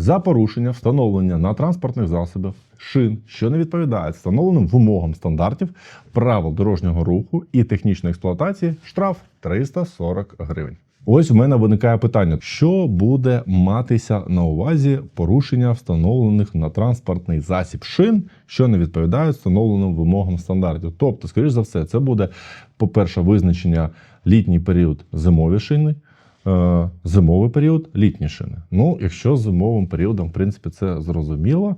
За порушення встановлення на транспортних засобах шин, що не відповідають встановленим вимогам стандартів правил дорожнього руху і технічної експлуатації, штраф 340 гривень. Ось у мене виникає питання: що буде матися на увазі порушення встановлених на транспортний засіб шин, що не відповідають встановленим вимогам стандартів. Тобто, скоріш за все, це буде, по-перше, визначення літній період зимові шини. Е, Зимовий період, літні шини. Ну, якщо зимовим періодом, в принципі, це зрозуміло,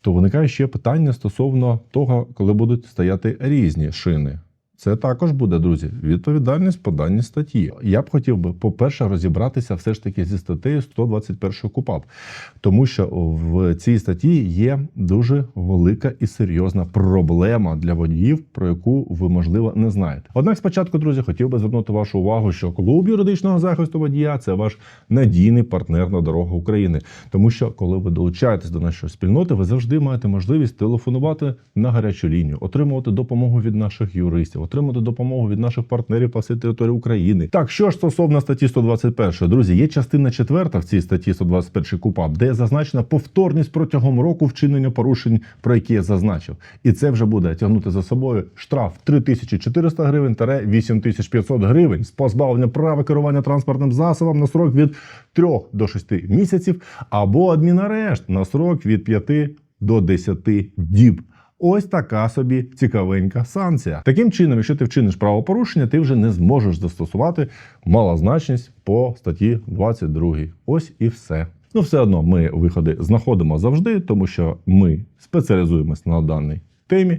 то виникає ще питання стосовно того, коли будуть стояти різні шини. Це також буде, друзі, відповідальність по даній статті. Я б хотів би, по-перше, розібратися все ж таки зі статтею 121 КУПАП, тому що в цій статті є дуже велика і серйозна проблема для водіїв, про яку ви, можливо, не знаєте. Однак, спочатку, друзі, хотів би звернути вашу увагу, що клуб юридичного захисту водія це ваш надійний партнер на дорогах України. Тому що, коли ви долучаєтесь до нашої спільноти, ви завжди маєте можливість телефонувати на гарячу лінію, отримувати допомогу від наших юристів, отримати допомогу від наших партнерів по всій території України. Так, що ж стосовно статті 121, друзі, є частина четверта в цій статті 121 КУПАП, де зазначена повторність протягом року вчинення порушень, про які я зазначив. І це вже буде тягнути за собою штраф 3400 гривень 8500 гривень з позбавлення права керування транспортним засобом на срок від 3 до 6 місяців або адмінарешт на срок від 5 до 10 діб. Ось така собі цікавенька санкція. Таким чином, якщо ти вчиниш правопорушення, ти вже не зможеш застосувати малозначність по статті 22. Ось і все. Ну, все одно ми виходи знаходимо завжди, тому що ми спеціалізуємось на даній темі.